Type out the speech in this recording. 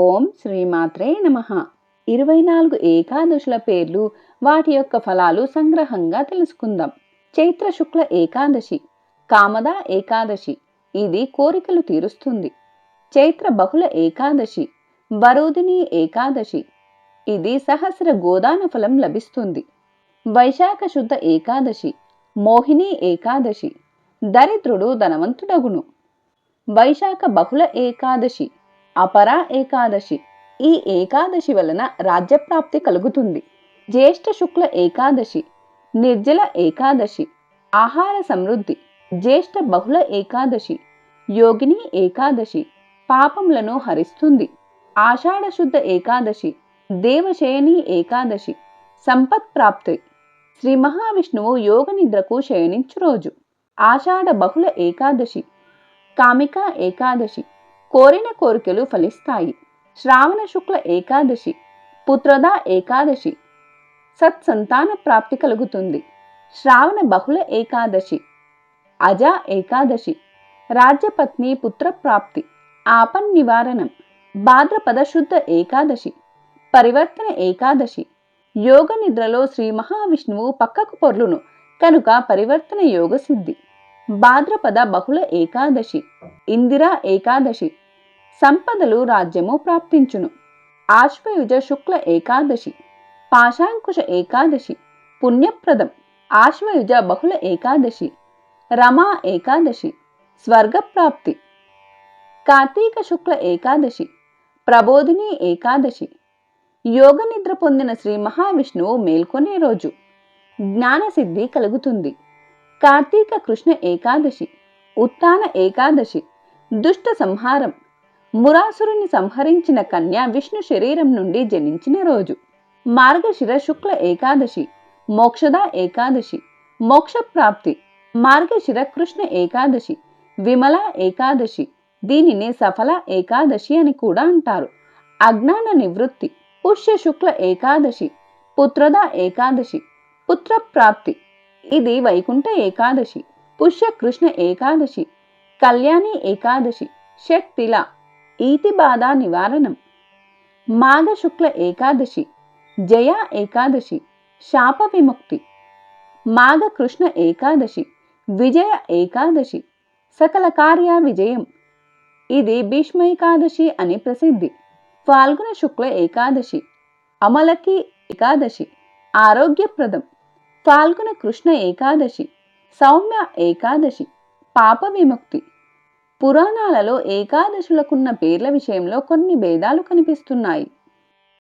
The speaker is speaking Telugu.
ఓం శ్రీమాత్రే నమ. ఇరవై నాలుగు ఏకాదశుల పేర్లు వాటి యొక్క ఫలాలు సంగ్రహంగా తెలుసుకుందాం. చైత్ర శుక్ల ఏకాదశి కామద ఏకాదశి ఇది కోరికలు తీరుస్తుంది. చైత్ర బహుళ ఏకాదశి వరోధిని ఏకాదశి ఇది సహస్ర గోదాన ఫలం లభిస్తుంది. వైశాఖ శుద్ధ ఏకాదశి మోహిని ఏకాదశి దరిద్రుడు ధనవంతుడగును. వైశాఖ బహుళ ఏకాదశి అపరా ఏకాదశి. ఈ ఏకాదశి వలన రాజ్యప్రాప్తి కలుగుతుంది. జ్యేష్ఠ శుక్ల ఏకాదశి నిర్జల ఏకాదశి ఆహార సమృద్ధి జ్యేష్ఠ బహుళ ఏకాదశి యోగిని ఏకాదశి పాపములను హరిస్తుంది. ఆషాఢ శుద్ధ ఏకాదశి దేవశయని ఏకాదశి సంపత్ ప్రాప్తి. శ్రీ మహావిష్ణువు యోగ నిద్రకు శయనించు రోజు. ఆషాఢ బహుళ ఏకాదశి కామిక ఏకాదశి కోరిన కోరికలు ఫలిస్తాయి. శ్రావణ శుక్ల ఏకాదశి పుత్రద ఏకాదశి సత్సంతాన ప్రాప్తి కలుగుతుంది. శ్రావణ బహుళ ఏకాదశి అజ ఏకాదశి రాజ్యపత్ని పుత్రప్రాప్తి ఆపన్ నివారణం భాద్రపద శుద్ధ ఏకాదశి పరివర్తన ఏకాదశి యోగ నిద్రలో శ్రీ మహావిష్ణువు పక్కకు పొర్లును కనుక పరివర్తన యోగ సిద్ధి. భాద్రపద బహుళ ఏకాదశి ఇందిరా ఏకాదశి. సంపదలు రాజ్యము ప్రాప్తించును. ఆశ్వయుజ శుక్ల ఏకాదశి. పాశాంకుశ ఏకాదశి. పుణ్యప్రదం. ఆశ్వయుజ బహుళ ఏకాదశి. రమా ఏకాదశి. స్వర్గప్రాప్తి. కార్తీక శుక్ల ఏకాదశి. ప్రబోధిని ఏకాదశి. యోగ నిద్ర పొందిన శ్రీ మహావిష్ణువు మేల్కొనే రోజు. జ్ఞానసిద్ధి కలుగుతుంది. కార్తీక కృష్ణ ఏకాదశి. ఉత్తాన ఏకాదశి. దుష్ట సంహారం. మురాసురుని సంహరించిన కన్య విష్ణు శరీరం నుండి జనించిన రోజు. మార్గశిర శుక్ల ఏకాదశి మోక్షద ఏకాదశి మోక్షప్రాప్తి మార్గశిర కృష్ణ ఏకాదశి విమల ఏకాదశి దీనిని సఫల ఏకాదశి అని కూడా అంటారు. అజ్ఞాన నివృత్తి పుష్య శుక్ల ఏకాదశి పుత్రద ఏకాదశి పుత్రప్రాప్తి. ఇది వైకుంఠ ఏకాదశి పుష్య కృష్ణ ఏకాదశి కళ్యాణి ఏకాదశి షట్తిల ఈతి బాధ నివారణం. మాఘ శుక్ల ఏకాదశి జయ ఏకాదశి శాప విముక్తి. మాఘ కృష్ణ ఏకాదశి విజయ ఏకాదశి సకల కార్య విజయం. ఇది భీష్మ ఏకాదశి అని ప్రసిద్ధి. ఫాల్గుణ శుక్ల ఏకాదశి అమలకి ఏకాదశి ఆరోగ్యప్రదం. ఫాల్గుణ కృష్ణ ఏకాదశి సౌమ్య ఏకాదశి పాప విముక్తి పురాణాలలో ఏకాదశులకున్న పేర్ల విషయంలో కొన్ని భేదాలు కనిపిస్తున్నాయి.